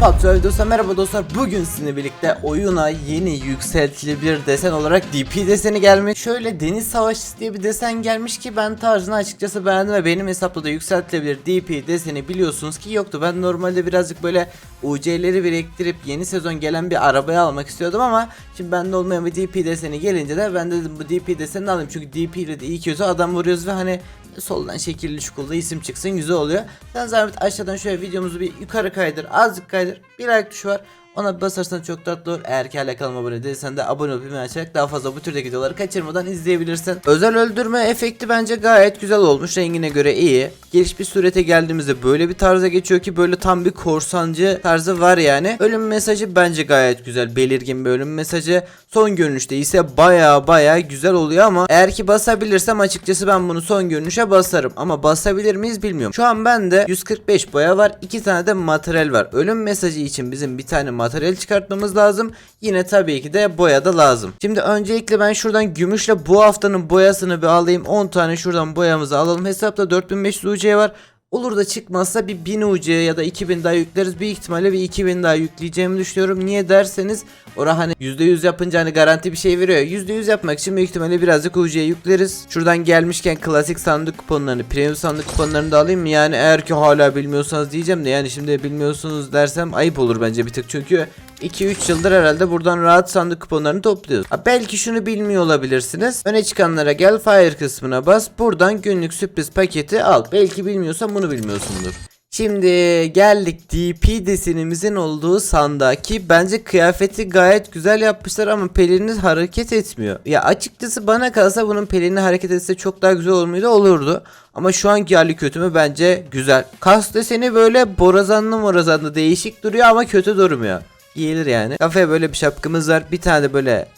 PUBG dostlar merhaba dostlar. Bugün sizinle birlikte oyuna yeni yükseltilebilir desen olarak DP deseni gelmiş. Şöyle deniz savaşçısı diye bir desen gelmiş ki ben tarzını açıkçası beğendim ve benim hesapta da yükseltilebilir DP deseni biliyorsunuz ki yoktu. Ben normalde birazcık böyle UC'leri biriktirip yeni sezon gelen bir arabayı almak istiyordum ama Şimdi bende olmayan bir DP deseni gelince de ben dedim bu DP desenini alayım. Çünkü DP ile de iyi kötü adam vuruyoruz ve hani soldan şekilli çukurda isim çıksın güzel oluyor. Sen zahmet aşağıdan şöyle videomuzu bir yukarı kaydır azıcık kaydır bir like tuşu var. Ona basarsan çok tatlı olur. Eğer ki hala kanalıma abone değilsen de abone olup açarak daha fazla bu türdeki videoları kaçırmadan izleyebilirsin. Özel öldürme efekti bence gayet güzel olmuş. Rengine göre iyi. Geliş bir surete geldiğimizde böyle bir tarza geçiyor ki böyle tam bir korsancı tarzı var yani. Ölüm mesajı bence gayet güzel. Belirgin bir ölüm mesajı. Son görünüşte ise baya baya güzel oluyor ama eğer ki basabilirsem açıkçası ben bunu son görünüşe basarım. Ama basabilir miyiz bilmiyorum. Şu an bende 145 boya var. 2 tane de materyal var. Ölüm mesajı için bizim bir tane materyal çıkartmamız lazım. Yine tabii ki de boya da lazım. Şimdi öncelikle ben şuradan gümüşle bu haftanın boyasını bir alayım. 10 tane şuradan boyamızı alalım. Hesapta 4500 UC var. Olur da çıkmazsa bir 1000 UC ya da 2000 daha yükleriz. Büyük ihtimalle bir 2000 daha yükleyeceğimi düşünüyorum. Niye derseniz ora hani %100 yapınca hani garanti bir şey veriyor. %100 yapmak için büyük ihtimalle birazcık UC yükleriz. Şuradan gelmişken klasik sandık kuponlarını, premium sandık kuponlarını da alayım? Yani eğer ki hala bilmiyorsanız diyeceğim de yani şimdi bilmiyorsunuz dersem ayıp olur bence bir tık. Çünkü 2-3 yıldır herhalde buradan rahat sandık kuponlarını topluyoruz. Ha, belki şunu bilmiyor olabilirsiniz. Öne çıkanlara gel fire kısmına bas. Buradan günlük sürpriz paketi al. Belki bilmiyorsan bunu bilmiyorsundur. Şimdi geldik DP desenimizin olduğu sandığa ki bence kıyafeti gayet güzel yapmışlar ama pelerini hareket etmiyor. Ya açıkçası bana kalsa bunun pelerini hareket etse çok daha güzel olur muydu? Olurdu. Ama şu anki hali kötü mü? Bence güzel. Kas deseni böyle borazanlı morazanlı değişik duruyor ama kötü durmuyor. Giyilir yani. Kafaya böyle bir şapkamız var. Bir tane de böyle...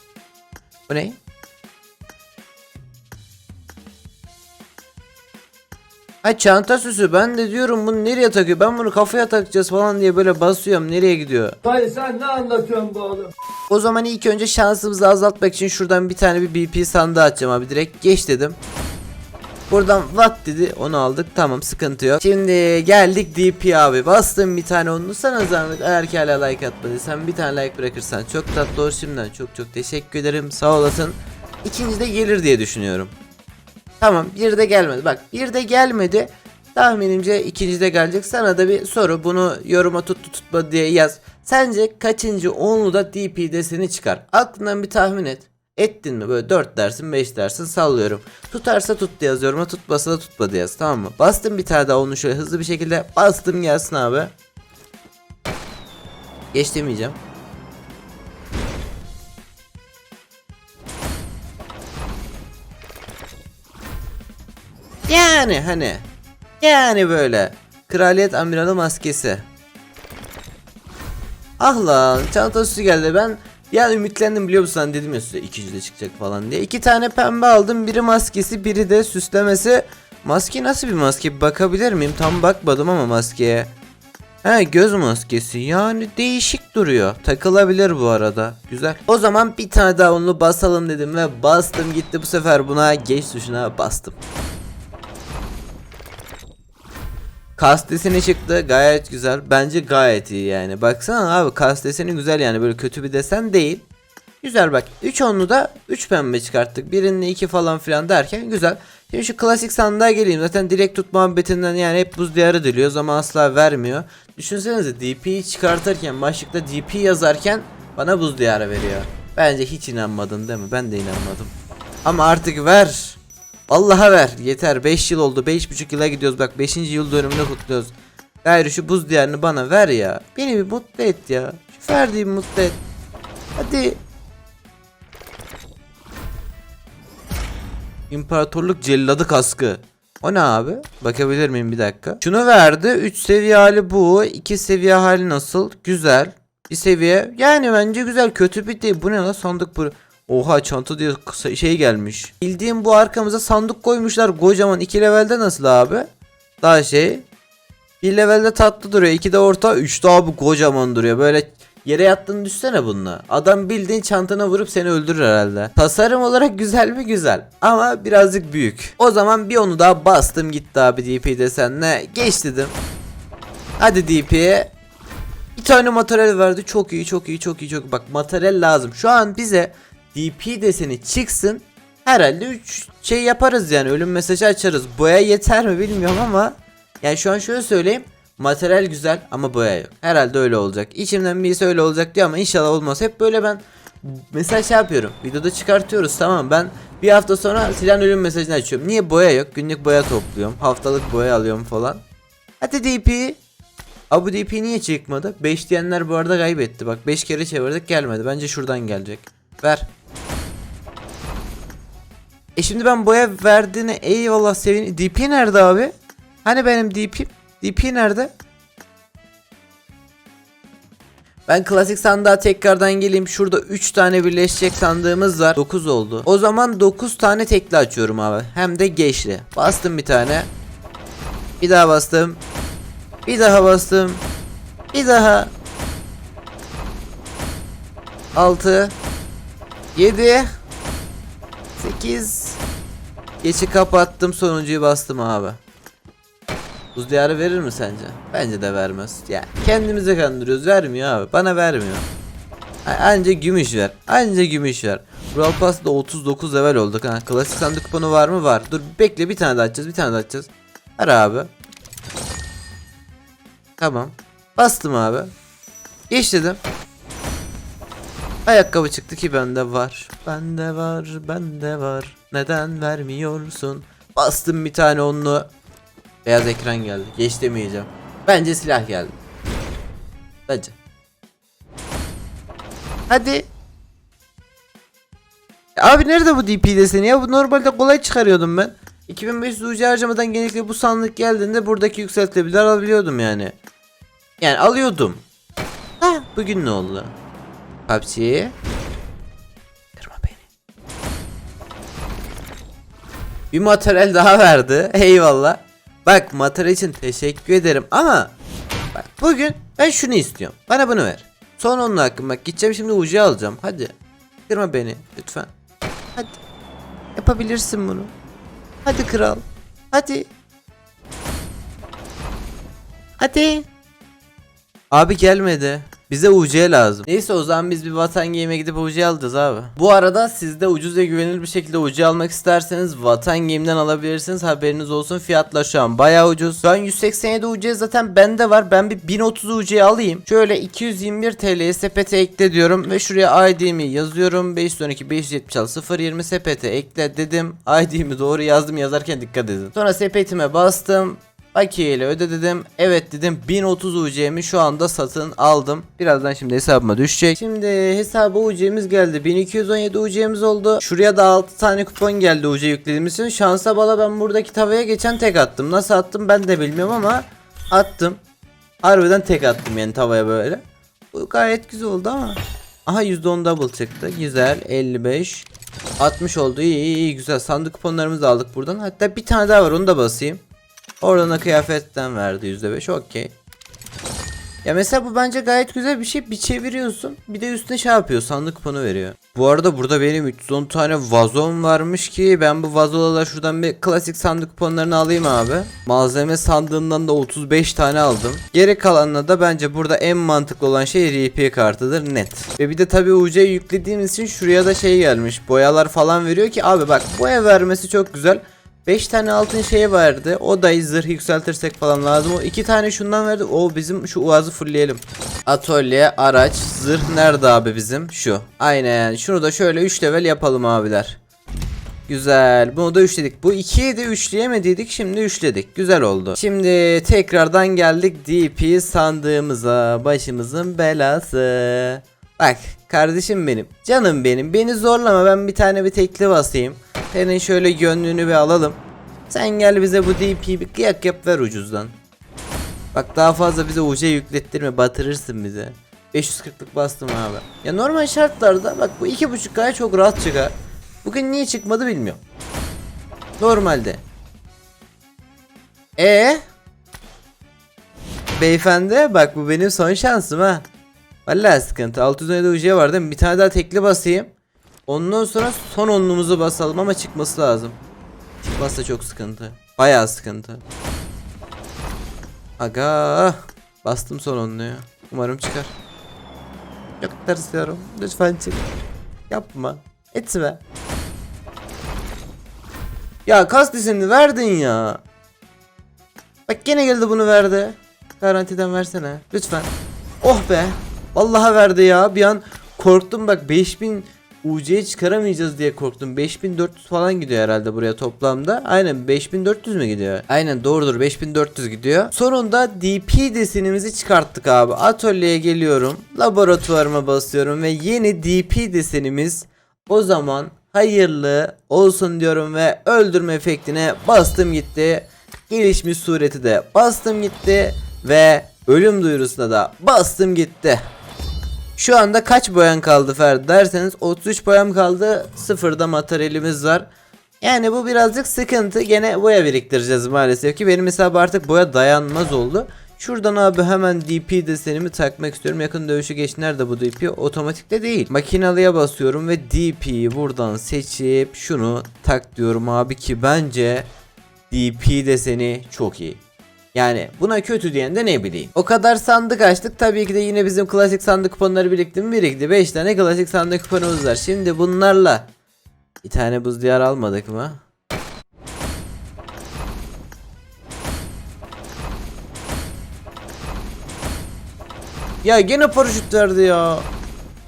Bu ne? Ha çanta süsü. Ben de diyorum bunu nereye takıyor? Ben bunu kafaya takacağız falan diye böyle basıyorum. Nereye gidiyor? Dayı sen ne anlatıyorsun bu oğlum? O zaman ilk önce şansımızı azaltmak için şuradan bir tane bir BP sandığı açacağım abi. Direkt geç dedim. Buradan what dedi. Onu aldık. Tamam sıkıntı yok. Şimdi geldik DP abi. Bastım bir tane onu sana zahmet. Eğer ki hala like atmadıysan bir tane like bırakırsan çok tatlı olur. Şimdiden çok çok teşekkür ederim. Sağ olasın. İkinci de gelir diye düşünüyorum Tamam bir de gelmedi. Bak bir de gelmedi. Tahminimce ikinci de gelecek. Sana da bir soru. Bunu yoruma tuttu tutma diye yaz. Sence kaçıncı onlu da DP deseni çıkar? Aklından bir tahmin et. Ettin mi? Böyle 4 dersin 5 dersin sallıyorum. Tutarsa tuttu yaz yoruma tutmasa da tutmadı yaz tamam mı? Bastım bir tane daha onu şöyle hızlı bir şekilde bastım gelsin abi. Geç demeyeceğim. Yani hani. Yani böyle. Kraliyet amiralı maskesi. Ah lan çanta süsü geldi ben ya ümitlendim biliyor musun Hani dedim ya size ikinci de çıkacak falan diye. İki tane pembe aldım biri maskesi biri de süslemesi. Maske nasıl bir maske bakabilir miyim? Tam bakmadım ama maskeye. He göz maskesi yani değişik duruyor. Takılabilir bu arada. Güzel. O zaman bir tane daha onu basalım dedim ve bastım gitti bu sefer buna geç tuşuna bastım. Kastesini çıktı gayet güzel. Bence gayet iyi yani. Baksana abi kastesini güzel yani böyle kötü bir desen değil. Güzel bak 3 onlu da 3 pembe çıkarttık. Birinde 2 falan filan derken güzel. Şimdi şu klasik sandığa geleyim. Zaten direkt tut muhabbetinden yani hep buz diyarı diliyoruz ama asla vermiyor. Düşünsenize DP'yi çıkartırken başlıkta DP yazarken bana buz diyarı veriyor. Bence hiç inanmadın değil mi? Ben de inanmadım. Ama artık ver. Allah'a ver. Yeter. 5 yıl oldu. 5,5 yıla gidiyoruz. Bak 5. yıl dönümünü kutluyoruz. Gayrı şu buz diyarını bana ver ya. Beni bir mutlu et ya. Şu verdiğimi mutlu et. Hadi. İmparatorluk celladı kaskı. O ne abi? Bakabilir miyim bir dakika? Şunu verdi. 3 seviye hali bu. 2 seviye hali nasıl? Güzel. Bir seviye. Yani bence güzel. Kötü bir değil. Bu ne lan sandık bu. Oha çanta diye şey gelmiş. Bildiğim bu arkamıza sandık koymuşlar. Kocaman 2 levelde nasıl abi? Daha şey. Bir levelde tatlı duruyor. 2 de orta. 3 de abi kocaman duruyor. Böyle Yere yattığını düşsene bununla. Adam bildiğin çantana vurup seni öldürür herhalde. Tasarım olarak güzel mi güzel. Ama birazcık büyük. O zaman bir onu daha bastım gitti abi DP desenle. Geç dedim. Hadi DP. tane materyal verdi. Çok iyi, çok iyi, çok iyi, çok. Bak materyal lazım. Şu an bize DP deseni çıksın. Herhalde 3 şey yaparız yani. Ölüm mesajı açarız. Boya yeter mi bilmiyorum ama yani şu an şöyle söyleyeyim. Materyal güzel ama boya yok. Herhalde öyle olacak. İçimden birisi öyle olacak diyor ama inşallah olmaz. Hep böyle ben mesela şey yapıyorum. Videoda çıkartıyoruz tamam ben bir hafta sonra silah ölüm mesajını açıyorum. Niye boya yok? Günlük boya topluyorum. Haftalık boya alıyorum falan. Hadi DP. Abi bu DP niye çıkmadı? 5 diyenler bu arada kaybetti. Bak 5 kere çevirdik gelmedi. Bence şuradan gelecek. Ver. E şimdi ben boya verdiğine eyvallah sevin. DP nerede abi? Hani benim DP? DP nerede? Ben klasik sandığa tekrardan geleyim. Şurada 3 tane birleşecek sandığımız var. 9 oldu. O zaman 9 tane tekli açıyorum abi. Hem de geçli. Bastım bir tane. Bir daha bastım. Bir daha bastım. Bir daha. 6 7 8 Geçi kapattım sonuncuyu bastım abi. Buz diyarı verir mi sence? Bence de vermez. Ya kendimize kandırıyoruz vermiyor abi. Bana vermiyor. Anca gümüş ver. Anca gümüş ver. Brawl Pass'da 39 level olduk ha. Klasik sandık kuponu var mı? Var. Dur bekle bir tane daha açacağız. Bir tane daha açacağız. Ver abi. Tamam. Bastım abi. Geç dedim. Ayakkabı çıktı ki bende var. Bende var, bende var. Neden vermiyorsun? Bastım bir tane onlu. Beyaz ekran geldi. Geç demeyeceğim. Bence silah geldi. Bence. Hadi. Abi nerede bu DP deseni ya? Bu normalde kolay çıkarıyordum ben. 2500 UC harcamadan genellikle bu sandık geldiğinde buradaki yükseltilebilir alabiliyordum yani. Yani alıyordum. Ha bugün ne oldu? PUBG. Kırma beni. Bir materyal daha verdi. Eyvallah. Bak materyal için teşekkür ederim ama bak bugün ben şunu istiyorum. Bana bunu ver. Son onun hakkım bak gideceğim şimdi ucu alacağım. Hadi. Kırma beni lütfen. Hadi. Yapabilirsin bunu. Hadi kral. Hadi. Hadi. Abi gelmedi. Bize UC lazım. Neyse o zaman biz bir Vatan Game'e gidip UC alacağız abi. Bu arada siz de ucuz ve güvenilir bir şekilde UC almak isterseniz Vatan Game'den alabilirsiniz. Haberiniz olsun. Fiyatlar şu an bayağı ucuz. Şu an 187 UC zaten bende var. Ben bir 1030 UC alayım. Şöyle 221 TL'ye sepete ekle diyorum ve şuraya ID'mi yazıyorum. 512 576 020 sepete ekle dedim. ID'mi doğru yazdım yazarken dikkat edin. Sonra sepetime bastım. Bakiye ile öde dedim. Evet dedim. 1030 UC'mi şu anda satın aldım. Birazdan şimdi hesabıma düşecek. Şimdi hesaba UC'miz geldi. 1217 UC'miz oldu. Şuraya da 6 tane kupon geldi UC yüklediğimiz için. Şansa bala ben buradaki tavaya geçen tek attım. Nasıl attım ben de bilmiyorum ama attım. Harbiden tek attım yani tavaya böyle. Bu gayet güzel oldu ama. Aha %10 double çıktı. Güzel. 55. 60 oldu. İyi iyi iyi güzel. Sandık kuponlarımızı aldık buradan. Hatta bir tane daha var onu da basayım. Oradan da kıyafetten verdi %5 okey. Ya mesela bu bence gayet güzel bir şey. Bir çeviriyorsun bir de üstüne şey yapıyor sandık kuponu veriyor. Bu arada burada benim 310 tane vazom varmış ki ben bu vazolarla şuradan bir klasik sandık kuponlarını alayım abi. Malzeme sandığından da 35 tane aldım. Geri kalanına da bence burada en mantıklı olan şey RP kartıdır net. Ve bir de tabi UC yüklediğimiz için şuraya da şey gelmiş. Boyalar falan veriyor ki abi bak boya vermesi çok güzel. 5 tane altın şeye verdi. O da zırh yükseltirsek falan lazım. O 2 tane şundan verdi. O bizim şu uazı fullleyelim. Atölye, araç, zırh nerede abi bizim? Şu. Aynen. Şunu da şöyle 3 level yapalım abiler. Güzel. Bunu da üçledik. Bu ikiyi de üçleyemediydik. Şimdi üçledik. Güzel oldu. Şimdi tekrardan geldik DP sandığımıza. Başımızın belası. Bak kardeşim benim. Canım benim. Beni zorlama. Ben bir tane bir tekli basayım. Senin şöyle gönlünü bir alalım. Sen gel bize bu DP'yi bir kıyak yap ver ucuzdan. Bak daha fazla bize UC yüklettirme batırırsın bize. 540'lık bastım abi. Ya normal şartlarda bak bu 2.5K'ya çok rahat çıkar. Bugün niye çıkmadı bilmiyorum. Normalde. E Beyefendi bak bu benim son şansım ha. Vallahi sıkıntı. 617 UC var değil mi? Bir tane daha tekli basayım. Ondan sonra son onluğumuzu basalım ama çıkması lazım. Çıkmazsa çok sıkıntı. Bayağı sıkıntı. Aga bastım son onluyu. Umarım çıkar. Çok tırsıyorum. Lütfen çık. Yapma. Etme. Ya kas dizini verdin ya. Bak gene geldi bunu verdi. Garantiden versene. Lütfen. Oh be. Vallahi verdi ya. Bir an korktum bak 5000 UC'ye çıkaramayacağız diye korktum. 5400 falan gidiyor herhalde buraya toplamda. Aynen 5400 mü gidiyor? Aynen doğrudur 5400 gidiyor. Sonunda DP desenimizi çıkarttık abi. Atölyeye geliyorum. Laboratuvarıma basıyorum ve yeni DP desenimiz o zaman hayırlı olsun diyorum ve öldürme efektine bastım gitti. Gelişmiş sureti de bastım gitti ve ölüm duyurusuna da bastım gitti. Şu anda kaç boyan kaldı Ferdi derseniz 33 boyam kaldı. Sıfırda materyalimiz var. Yani bu birazcık sıkıntı. Gene boya biriktireceğiz maalesef ki. Benim hesabı artık boya dayanmaz oldu. Şuradan abi hemen DP desenimi takmak istiyorum. Yakın dövüşü geç. Nerede bu DP? Otomatikte değil. Makinalıya basıyorum ve DP'yi buradan seçip şunu tak diyorum abi ki bence DP deseni çok iyi. Yani buna kötü diyen de ne bileyim. O kadar sandık açtık. Tabii ki de yine bizim klasik sandık kuponları birikti mi birikti. 5 tane klasik sandık kuponumuz var. Şimdi bunlarla bir tane buz diyar almadık mı? Ya gene paraşüt verdi ya.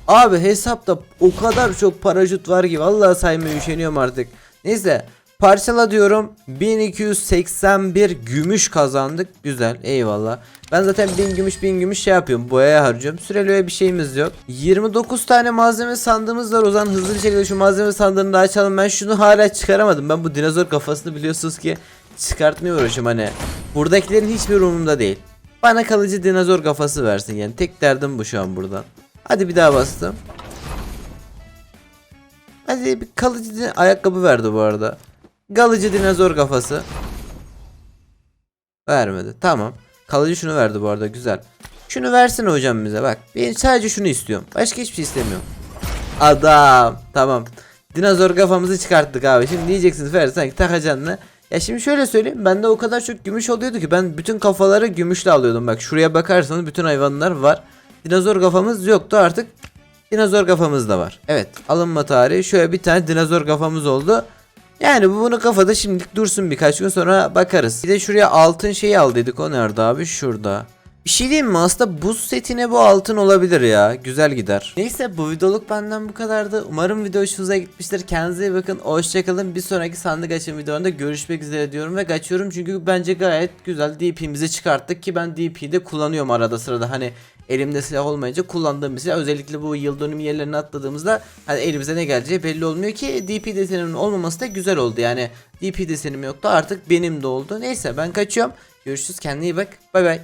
Abi hesapta o kadar çok paraşüt var ki vallahi saymaya üşeniyorum artık. Neyse parçala diyorum 1281 gümüş kazandık güzel eyvallah. Ben zaten 1000 gümüş 1000 gümüş şey yapıyorum boyaya harcıyorum. Süreli öyle bir şeyimiz yok. 29 tane malzeme sandığımız var o zaman hızlı bir şekilde şu malzeme sandığını da açalım. Ben şunu hala çıkaramadım. Ben bu dinozor kafasını biliyorsunuz ki çıkartmaya uğraşıyorum hani. Buradakilerin hiçbir umurumda değil. Bana kalıcı dinozor kafası versin yani tek derdim bu şu an buradan. Hadi bir daha bastım. Hadi bir kalıcı ayakkabı verdi bu arada. Kalıcı dinozor kafası. Vermedi. Tamam. Kalıcı şunu verdi bu arada güzel. Şunu versene hocam bize bak. Ben sadece şunu istiyorum. Başka hiçbir şey istemiyorum. Adam. Tamam. Dinozor kafamızı çıkarttık abi. Şimdi diyeceksiniz Ferdi sanki takacaksın ne? Ya şimdi şöyle söyleyeyim. Bende o kadar çok gümüş oluyordu ki ben bütün kafaları gümüşle alıyordum. Bak şuraya bakarsanız bütün hayvanlar var. Dinozor kafamız yoktu artık. Dinozor kafamız da var. Evet alınma tarihi şöyle bir tane dinozor kafamız oldu. Yani bu bunu kafada şimdilik dursun birkaç gün sonra bakarız. Bir de şuraya altın şeyi aldıydık o nerede abi şurada. Bir şey diyeyim mi aslında buz setine bu altın olabilir ya güzel gider. Neyse bu videoluk benden bu kadardı. Umarım video hoşunuza gitmiştir. Kendinize iyi bakın. Hoşçakalın. Bir sonraki sandık açım videolarında görüşmek üzere diyorum ve kaçıyorum çünkü bence gayet güzel DP'mizi çıkarttık ki ben DP'yi de kullanıyorum arada sırada. Hani elimde silah olmayınca kullandığım bir silah. Özellikle bu yıl dönümü yerlerine atladığımızda hani elimize ne geleceği belli olmuyor ki DP deseninin olmaması da güzel oldu. Yani DP desenim yoktu artık benim de oldu. Neyse ben kaçıyorum. Görüşürüz kendine iyi bak. Bay bay.